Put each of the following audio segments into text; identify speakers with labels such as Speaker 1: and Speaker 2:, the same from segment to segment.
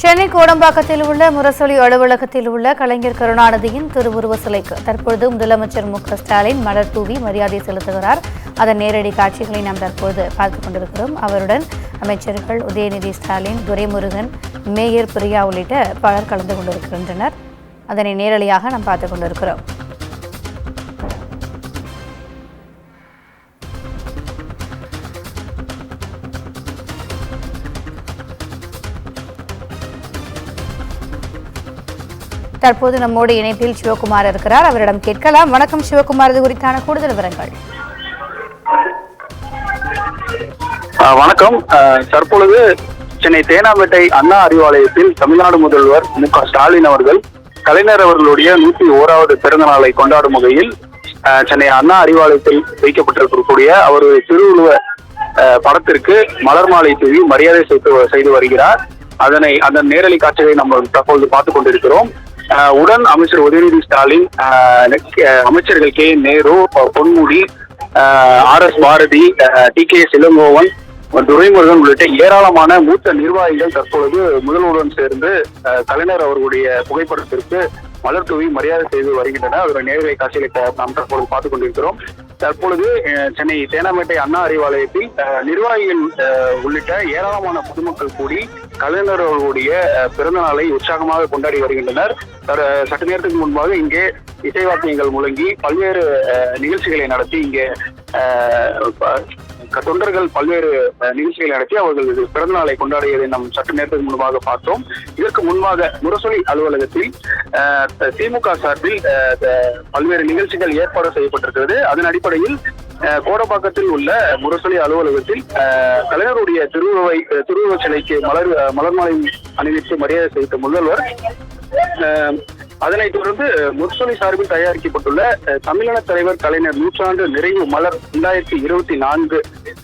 Speaker 1: சென்னை கோடம்பாக்கத்தில் உள்ள முரசொலி அலுவலகத்தில் உள்ள கலைஞர் கருணாநிதியின் திருவுருவ சிலைக்கு தற்பொழுது முதலமைச்சர் மு ஸ்டாலின் மலர் தூவி மரியாதை செலுத்துகிறார். அதன் நேரடி காட்சிகளை நாம் தற்போது பார்த்துக் கொண்டிருக்கிறோம். அவருடன் அமைச்சர்கள் உதயநிதி ஸ்டாலின் துரைமுருகன் மேயர் பிரியா உள்ளிட்ட பலர் கலந்து கொண்டிருக்கின்றனர். அதனை நேரடியாக நாம் பார்த்துக் கொண்டிருக்கிறோம். தற்போது நம்மோடு இணைப்பில் சிவகுமார் இருக்கிறார். அவரிடம் கேட்கலாம். வணக்கம் சிவகுமார். இது குறித்தான கூடுதல் விவரங்கள்.
Speaker 2: வணக்கம். தற்பொழுது சென்னை தேனாம்பேட்டை அண்ணா அறிவாலயத்தில் தமிழ்நாடு முதல்வர் மு க ஸ்டாலின் அவர்கள் கலைஞர் அவர்களுடைய நூத்தி ஓராவது பிறந்த நாளை கொண்டாடும் வகையில் சென்னை அண்ணா அறிவாலயத்தில் வைக்கப்பட்டிருக்கக்கூடிய அவருடைய திருவுருவ படத்திற்கு மலர் மாலை தூவி மரியாதை செய்து செய்து வருகிறார். அதனை அந்த நேரலை காட்சிகளை நம்ம தற்பொழுது பார்த்துக் கொண்டிருக்கிறோம். உடன் அமைச்சர் உதயநிதி ஸ்டாலின் அமைச்சர்கள் K. Nehru Ponmudi R S Bharathi T. K. Elangovan Duraimurugan உள்ளிட்ட ஏராளமான மூத்த நிர்வாகிகள் தற்பொழுது முதல்வருடன் சேர்ந்து கலைஞர் அவர்களுடைய புகைப்படத்திற்கு மலர் தூவி மரியாதை செய்து வருகின்றன. அதோட நேரலை காட்சிகளை நாம் தற்பொழுது பார்த்துக் கொண்டிருக்கிறோம். தற்பொழுது சென்னை தேனாம்பேட்டை அண்ணா அறிவாலயத்தில் நிர்வாகிகள் உள்ளிட்ட ஏராளமான பொதுமக்கள் கூடி கலைஞர் அவர்களுடைய பிறந்த நாளை உற்சாகமாக கொண்டாடி வருகின்றனர். சற்று நேரத்துக்கு முன்பாக இங்கே இசைவாக்கியங்கள் முழங்கி பல்வேறு நிகழ்ச்சிகளை நடத்தி இங்கே க- தொண்டர்கள் பல்வேறு நிகழ்ச்சிகளை நடத்தி அவர்கள் பிறந்த நாளை கொண்டாடியதை நாம் சற்று நேரத்துக்கு முன்பாக பார்த்தோம். இதற்கு முன்பாக முரசொலி அலுவலகத்தில் திமுக சார்பில் அஹ், பல்வேறு நிகழ்ச்சிகள் ஏற்பாடு செய்யப்பட்டிருக்கிறது. அதன் அடிப்படையில் அஹ், கோடம்பாக்கத்தில் உள்ள முரசொலி அலுவலகத்தில் அஹ், கலைஞருடைய திருவுருவை திருவுருவ சிலைக்கு மலர் மலர் மாலை அணிவித்து மரியாதை செய்த முதல்வர் அதனைத் தொடர்ந்து முரசொலி சார்பில் தயாரிக்கப்பட்டுள்ள தமிழின தலைவர் கலைஞர் நூற்றாண்டு நிறைவு மலர் இரண்டாயிரத்தி இருபத்தி நான்கு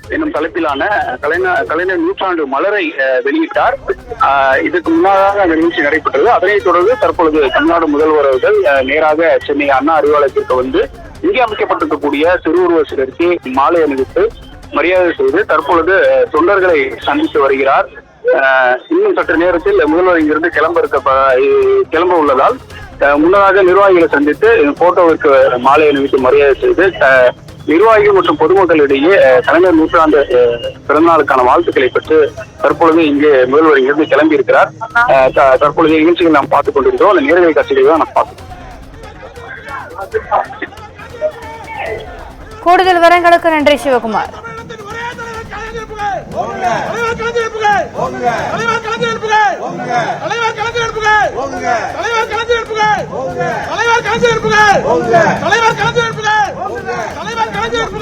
Speaker 2: என்னும் தலைப்பிலான கலைஞர் கலைஞர் நூற்றாண்டு மலரை வெளியிட்டார். இதுக்கு முன்னதாக அந்த நிகழ்ச்சி நடைபெற்றது. அதனைத் தொடர்ந்து தற்பொழுது தமிழ்நாடு முதல்வர் அவர்கள் நேராக சென்னை அண்ணா அறிவாலயத்திற்கு வந்து இங்கே அமைக்கப்பட்டிருக்கக்கூடிய திருவுருவ சிலருக்கு மாலை அணிவித்து மரியாதை செய்து தற்பொழுது தொண்டர்களை சந்தித்து வருகிறார். இன்னும் சற்று நேரத்தில் முதல்வர் இங்கிருந்து கிளம்ப இருக்க ப- கிளம்ப உள்ளதால் முன்னதாக நிர்வாகிகளை சந்தித்து போட்டோவிற்கு மாலை அணிவித்து மரியாதை செய்து நிர்வாகிகள் மற்றும் பொதுமக்களிடையே கலைஞர் நூற்றாண்டு பிறந்தநாளுக்கான வாழ்த்துக்களை பெற்று தற்பொழுது இங்கே முதல்வர் இங்கிருந்து கிளம்பி இருக்கிறார் தற்பொழுது நிகழ்ச்சிகள் நாம் பார்த்துக் கொண்டிருக்கிறோம் அந்த நேரடி காட்சிகளை தான் நாம் பார்க்கிறோம்
Speaker 1: கூடுதல் விவரங்களுக்கு நன்றி சிவகுமார்.
Speaker 3: தலைவர் கலைஞர் புகழ்! தலைவர் கலைஞர் புகழ் தலைவர் கலைஞர் புகழ் தலைவர் கலைஞர் 一个也不